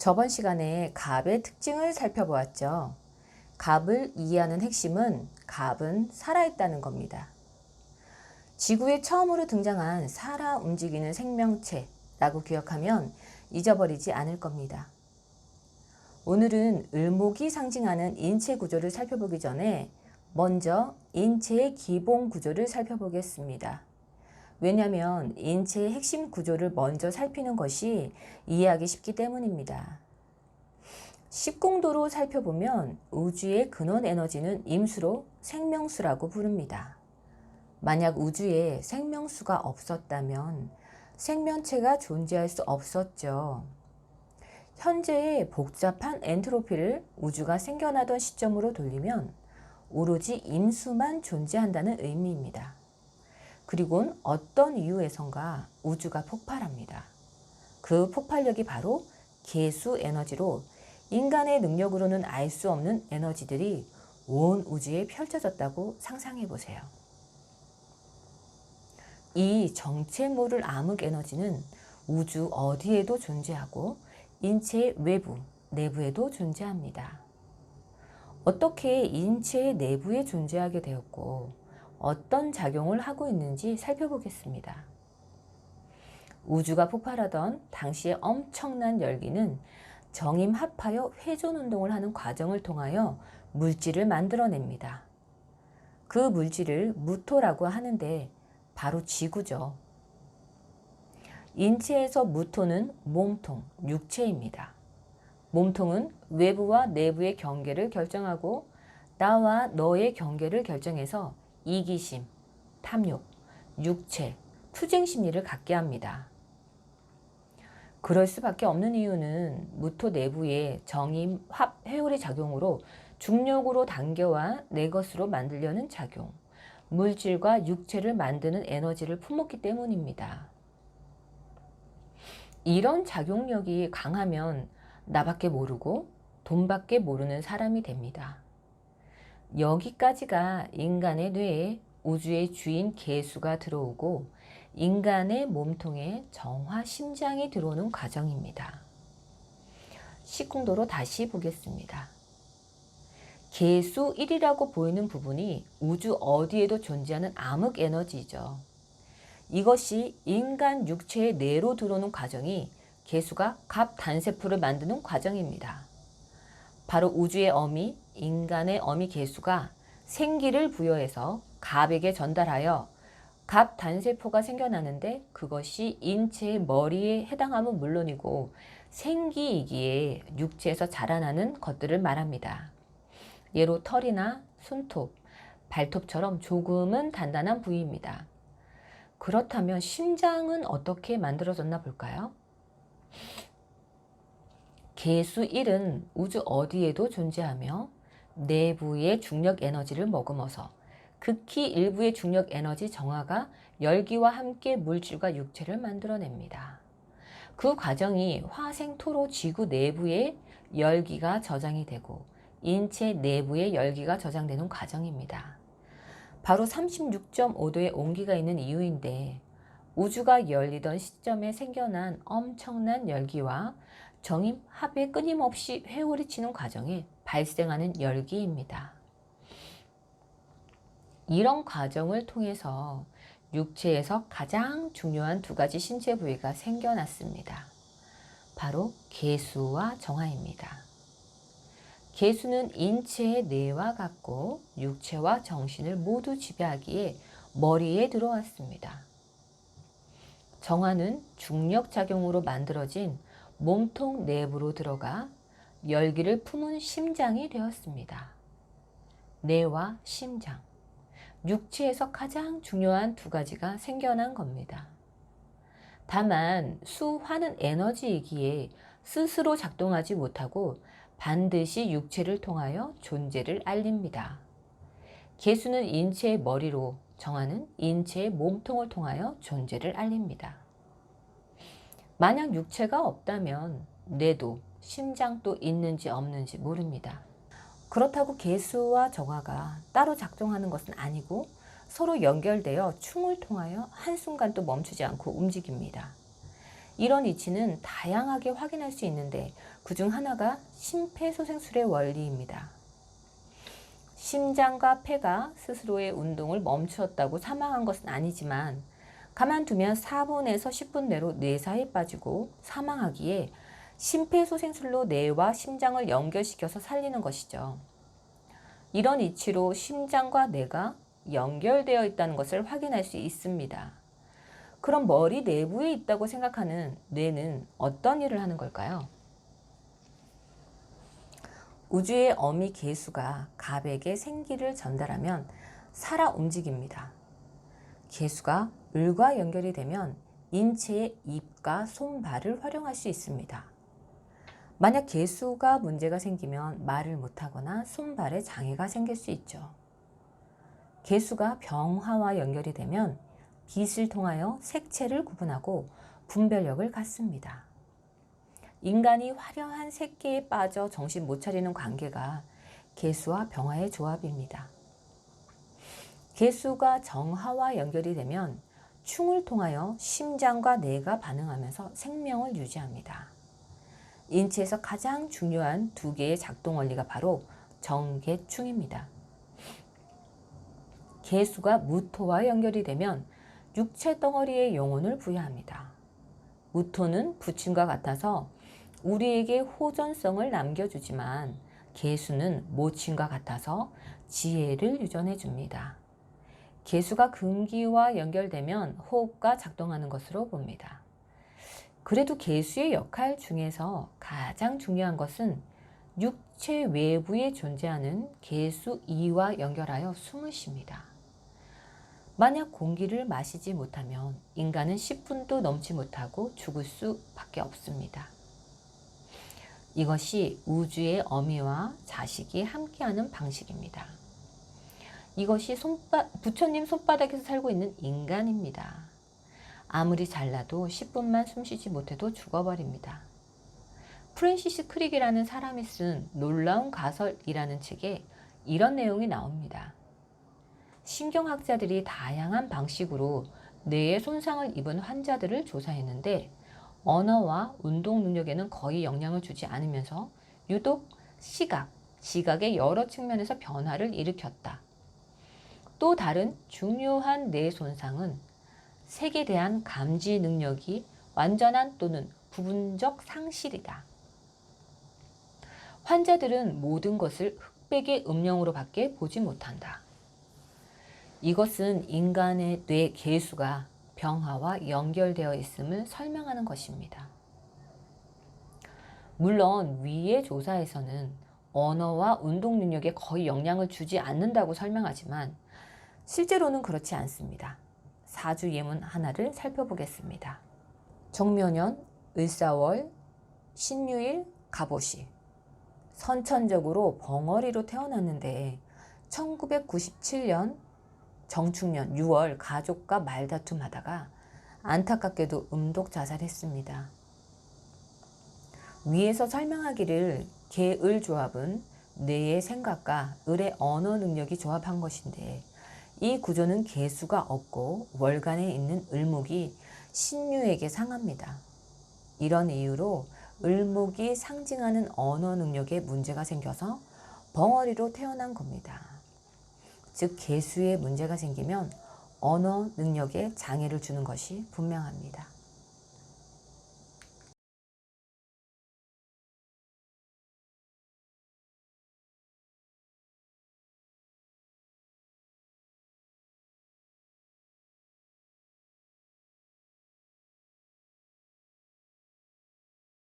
저번 시간에 갑의 특징을 살펴보았죠. 갑을 이해하는 핵심은 갑은 살아있다는 겁니다. 지구에 처음으로 등장한 살아 움직이는 생명체라고 기억하면 잊어버리지 않을 겁니다. 오늘은 을목이 상징하는 인체 구조를 살펴보기 전에 먼저 인체의 기본 구조를 살펴보겠습니다. 왜냐하면 인체의 핵심 구조를 먼저 살피는 것이 이해하기 쉽기 때문입니다. 10공도로 살펴보면 우주의 근원 에너지는 임수로 생명수라고 부릅니다. 만약 우주에 생명수가 없었다면 생명체가 존재할 수 없었죠. 현재의 복잡한 엔트로피를 우주가 생겨나던 시점으로 돌리면 오로지 임수만 존재한다는 의미입니다. 그리곤 어떤 이유에선가 우주가 폭발합니다. 그 폭발력이 바로 개수 에너지로 인간의 능력으로는 알 수 없는 에너지들이 온 우주에 펼쳐졌다고 상상해 보세요. 이 정체 모를 암흑 에너지는 우주 어디에도 존재하고 인체의 외부, 내부에도 존재합니다. 어떻게 인체의 내부에 존재하게 되었고 어떤 작용을 하고 있는지 살펴보겠습니다. 우주가 폭발하던 당시의 엄청난 열기는 정임합하여 회전 운동을 하는 과정을 통하여 물질을 만들어냅니다. 그 물질을 무토라고 하는데 바로 지구죠. 인체에서 무토는 몸통, 육체입니다. 몸통은 외부와 내부의 경계를 결정하고 나와 너의 경계를 결정해서 이기심, 탐욕, 육체, 투쟁 심리를 갖게 합니다. 그럴 수밖에 없는 이유는 무토 내부의 정임, 합, 회오리 작용으로 중력으로 당겨와 내 것으로 만들려는 작용, 물질과 육체를 만드는 에너지를 품었기 때문입니다. 이런 작용력이 강하면 나밖에 모르고 돈밖에 모르는 사람이 됩니다. 여기까지가 인간의 뇌에 우주의 주인 개수가 들어오고 인간의 몸통에 정화 심장이 들어오는 과정입니다. 식궁도로 다시 보겠습니다. 개수 1이라고 보이는 부분이 우주 어디에도 존재하는 암흑 에너지죠. 이것이 인간 육체의 내로 들어오는 과정이 개수가 갑 단세포를 만드는 과정입니다. 바로 우주의 어미, 인간의 어미 개수가 생기를 부여해서 갑에게 전달하여 갑 단세포가 생겨나는데 그것이 인체의 머리에 해당하면 물론이고 생기이기에 육체에서 자라나는 것들을 말합니다. 예로 털이나 손톱, 발톱처럼 조금은 단단한 부위입니다. 그렇다면 심장은 어떻게 만들어졌나 볼까요? 개수 1은 우주 어디에도 존재하며 내부의 중력 에너지를 머금어서 극히 일부의 중력 에너지 정화가 열기와 함께 물질과 육체를 만들어냅니다. 그 과정이 화생토로 지구 내부에 열기가 저장이 되고 인체 내부에 열기가 저장되는 과정입니다. 바로 36.5도의 온기가 있는 이유인데 우주가 열리던 시점에 생겨난 엄청난 열기와 정임 합에 끊임없이 회오리 치는 과정에 발생하는 열기입니다. 이런 과정을 통해서 육체에서 가장 중요한 두 가지 신체 부위가 생겨났습니다. 바로 개수와 정화입니다. 개수는 인체의 뇌와 같고 육체와 정신을 모두 지배하기에 머리에 들어왔습니다. 정화는 중력 작용으로 만들어진 몸통 내부로 들어가 열기를 품은 심장이 되었습니다. 뇌와 심장. 육체에서 가장 중요한 두 가지가 생겨난 겁니다. 다만 수화는 에너지이기에 스스로 작동하지 못하고 반드시 육체를 통하여 존재를 알립니다. 개수는 인체의 머리로 정하는 인체의 몸통을 통하여 존재를 알립니다. 만약 육체가 없다면 뇌도 심장도 있는지 없는지 모릅니다. 그렇다고 개수와 정화가 따로 작동하는 것은 아니고 서로 연결되어 충을 통하여 한순간도 멈추지 않고 움직입니다. 이런 이치는 다양하게 확인할 수 있는데 그 중 하나가 심폐소생술의 원리입니다. 심장과 폐가 스스로의 운동을 멈추었다고 사망한 것은 아니지만 가만두면 4분에서 10분 내로 뇌사에 빠지고 사망하기에 심폐소생술로 뇌와 심장을 연결시켜서 살리는 것이죠. 이런 이치로 심장과 뇌가 연결되어 있다는 것을 확인할 수 있습니다. 그럼 머리 내부에 있다고 생각하는 뇌는 어떤 일을 하는 걸까요? 우주의 어미 개수가 갑에게 생기를 전달하면 살아 움직입니다. 개수가 을과 연결이 되면 인체의 입과 손발을 활용할 수 있습니다. 만약 개수가 문제가 생기면 말을 못하거나 손발에 장애가 생길 수 있죠. 개수가 병화와 연결이 되면 빛을 통하여 색채를 구분하고 분별력을 갖습니다. 인간이 화려한 색계에 빠져 정신 못 차리는 관계가 개수와 병화의 조합입니다. 개수가 정화와 연결이 되면 충을 통하여 심장과 뇌가 반응하면서 생명을 유지합니다. 인체에서 가장 중요한 두 개의 작동 원리가 바로 정계충입니다. 개수가 무토와 연결이 되면 육체 덩어리에 영혼을 부여합니다. 무토는 부친과 같아서 우리에게 호전성을 남겨주지만 개수는 모친과 같아서 지혜를 유전해 줍니다. 개수가 금기와 연결되면 호흡과 작동하는 것으로 봅니다. 그래도 개수의 역할 중에서 가장 중요한 것은 육체 외부에 존재하는 개수 2와 연결하여 숨을 쉽니다. 만약 공기를 마시지 못하면 인간은 10분도 넘지 못하고 죽을 수밖에 없습니다. 이것이 우주의 어미와 자식이 함께하는 방식입니다. 이것이 손바, 부처님 손바닥에서 살고 있는 인간입니다. 아무리 잘나도 10분만 숨쉬지 못해도 죽어버립니다. 프랜시스 크릭이라는 사람이 쓴 놀라운 가설이라는 책에 이런 내용이 나옵니다. 신경학자들이 다양한 방식으로 뇌에 손상을 입은 환자들을 조사했는데 언어와 운동 능력에는 거의 영향을 주지 않으면서 유독 시각, 지각의 여러 측면에서 변화를 일으켰다. 또 다른 중요한 뇌 손상은 색에 대한 감지 능력이 완전한 또는 부분적 상실이다. 환자들은 모든 것을 흑백의 음영으로밖에 보지 못한다. 이것은 인간의 뇌 개수가 병화와 연결되어 있음을 설명하는 것입니다. 물론 위의 조사에서는 언어와 운동 능력에 거의 영향을 주지 않는다고 설명하지만 실제로는 그렇지 않습니다. 사주 예문 하나를 살펴보겠습니다. 정묘년, 을사월, 신유일, 갑오시. 선천적으로 벙어리로 태어났는데 1997년 정축년 6월 가족과 말다툼하다가 안타깝게도 음독 자살했습니다. 위에서 설명하기를 개을 조합은 뇌의 생각과 을의 언어 능력이 조합한 것인데 이 구조는 개수가 없고 월간에 있는 을목이 신유에게 상합니다. 이런 이유로 을목이 상징하는 언어 능력에 문제가 생겨서 벙어리로 태어난 겁니다. 즉 개수에 문제가 생기면 언어 능력에 장애를 주는 것이 분명합니다.